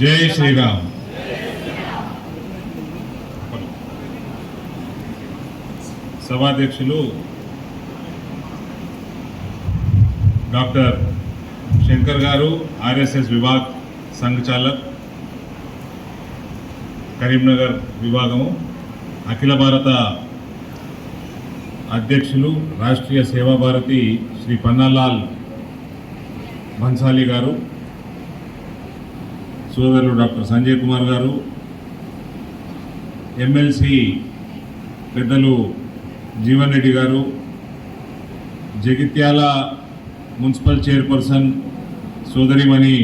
జై శ్రీరామ్. సభాధ్యక్షులు డాక్టర్ శంకర్ గారు ఆర్ఎస్ఎస్ విభాగ్ సంఘచాలక్ కరీంనగర్ విభాగము అఖిల భారత అధ్యక్షులు రాష్ట్రీయ సేవా భారతి శ్రీ పన్నాలాల్ భన్సాలి గారు సోదరులు డాక్టర్ సంజయ్ కుమార్ గారు ఎమ్మెల్సీ పెద్దలు జీవన్ రెడ్డి గారు జగిత్యాల మున్సిపల్ చైర్పర్సన్ సోదరిమణి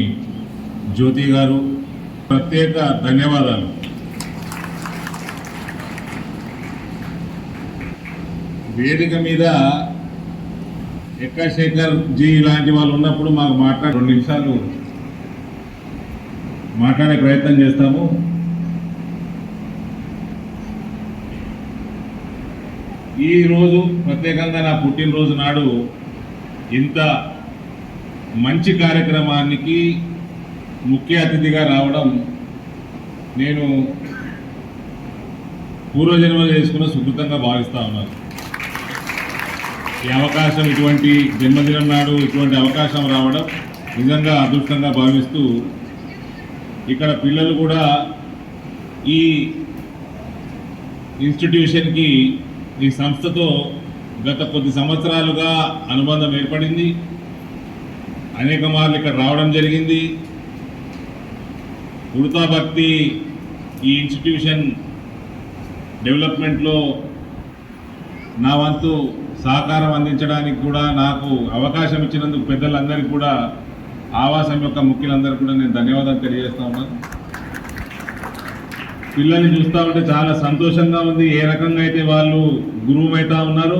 జ్యోతి గారు ప్రత్యేక ధన్యవాదాలు. వేదిక మీద ఎక్క శేఖర్ జీ ఇలాంటి వాళ్ళు ఉన్నప్పుడు మాకు మాట్లాడు రెండు నిమిషాలు మాట్లాడే ప్రయత్నం చేస్తాము. ఈ రోజు ప్రత్యేకంగా నా పుట్టినరోజు నాడు ఇంత మంచి కార్యక్రమానికి ముఖ్య అతిథిగా రావడం నేను పూర్వజన్మ చేసుకున్న సుకృతంగా భావిస్తా ఉన్నాను. ఈ అవకాశం ఇటువంటి జన్మదినం నాడు ఇటువంటి అవకాశం రావడం నిజంగా అదృష్టంగా భావిస్తూ ఇక్కడ పిల్లలు కూడా ఈ ఇన్స్టిట్యూషన్కి ఈ సంస్థతో గత కొద్ది సంవత్సరాలుగా అనుబంధం ఏర్పడింది. అనేక మార్లు ఇక్కడ రావడం జరిగింది. ఉడతా భక్తి ఈ ఇన్స్టిట్యూషన్ డెవలప్మెంట్లో నా వంతు సహకారం అందించడానికి కూడా నాకు అవకాశం ఇచ్చినందుకు పెద్దలందరికీ కూడా ఆవాసం యొక్క ముఖ్యులందరికీ కూడా నేను ధన్యవాదాలు తెలియజేస్తా ఉన్నాను పిల్లల్ని చూస్తూ ఉంటే చాలా సంతోషంగా ఉంది. ఏ రకంగా అయితే వాళ్ళు గురువు అవుతా ఉన్నారు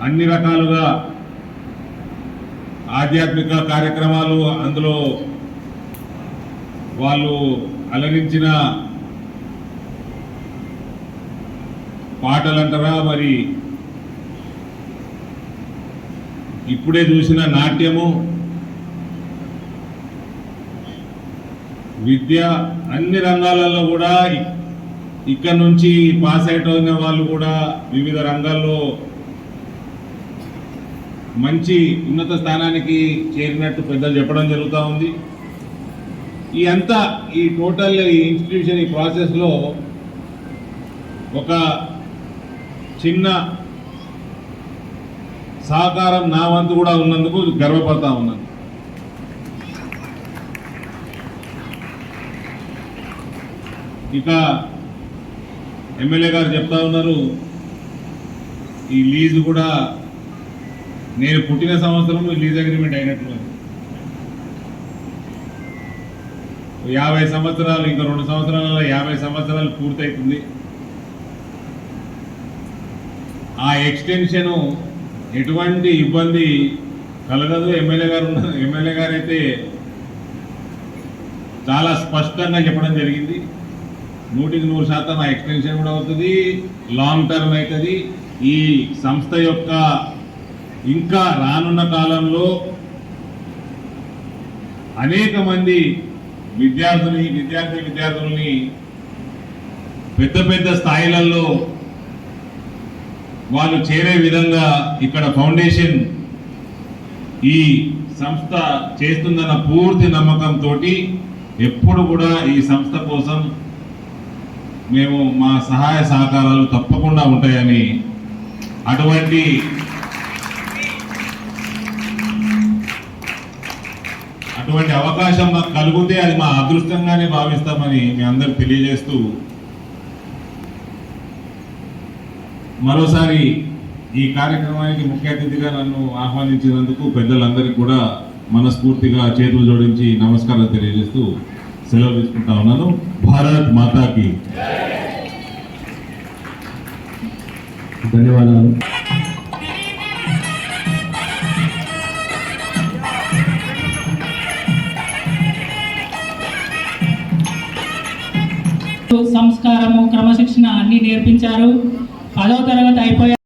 అన్ని రకాలుగా ఆధ్యాత్మిక కార్యక్రమాలు అందులో వాళ్ళు అలరించిన పాటలు అంటారా మరి ఇప్పుడే చూసిన నాట్యము విద్య అన్ని రంగాలలో కూడా ఇక్కడ నుంచి పాస్ అవుట్ అయిన వాళ్ళు కూడా వివిధ రంగాల్లో మంచి ఉన్నత స్థానానికి చేరినట్టు పెద్దలు చెప్పడం జరుగుతూ ఉంది. ఈ అంతా ఈ టోటల్ ఈ ఇన్స్టిట్యూషన్ ఈ ప్రాసెస్లో ఒక చిన్న సహకారం నా వంతు కూడా ఉన్నందుకు గర్వపడతా ఉన్నాను. ఇక ఎమ్మెల్యే గారు చెప్తా ఉన్నారు ఈ లీజు కూడా నేను పుట్టిన సంవత్సరం లీజ్ అగ్రిమెంట్ అయినట్లు యాభై సంవత్సరాలు ఇంకా రెండు సంవత్సరాల యాభై సంవత్సరాలు పూర్తవుతుంది ఆ ఎక్స్టెన్షన్ ఎటువంటి ఇబ్బంది కలగదు. ఎమ్మెల్యే గారు ఎమ్మెల్యే గారు అయితే చాలా స్పష్టంగా చెప్పడం జరిగింది. నూటికి నూరు శాతం ఆ ఎక్స్టెన్షన్ కూడా అవుతుంది. లాంగ్ టర్మ్ అవుతుంది. ఈ సంస్థ యొక్క ఇంకా రానున్న కాలంలో అనేక మంది విద్యార్థుని విద్యార్థి విద్యార్థుల్ని పెద్ద పెద్ద స్థాయిలలో వాళ్ళు చేరే విధంగా ఇక్కడ ఫౌండేషన్ ఈ సంస్థ చేస్తుందన్న పూర్తి నమ్మకంతో ఎప్పుడు కూడా ఈ సంస్థ కోసం మేము మా సహాయ సహకారాలు తప్పకుండా ఉంటాయని అటువంటి అటువంటి అవకాశం మాకు కలిగితే అది మా అదృష్టంగానే భావిస్తామని మీ అందరు తెలియజేస్తూ మరోసారి ఈ కార్యక్రమానికి ముఖ్య అతిథిగా నన్ను ఆహ్వానించినందుకు పెద్దలందరికీ కూడా మనస్ఫూర్తిగా చేతులు జోడించి నమస్కారాలు తెలియజేస్తూ సెలవు తీసుకుంటా ఉన్నాను. భారత్ మాతాకి. ధన్యవాదాలు. సంస్కారము క్రమశిక్షణ అన్ని నేర్పించారు. పదో తరగతి అయిపోయారు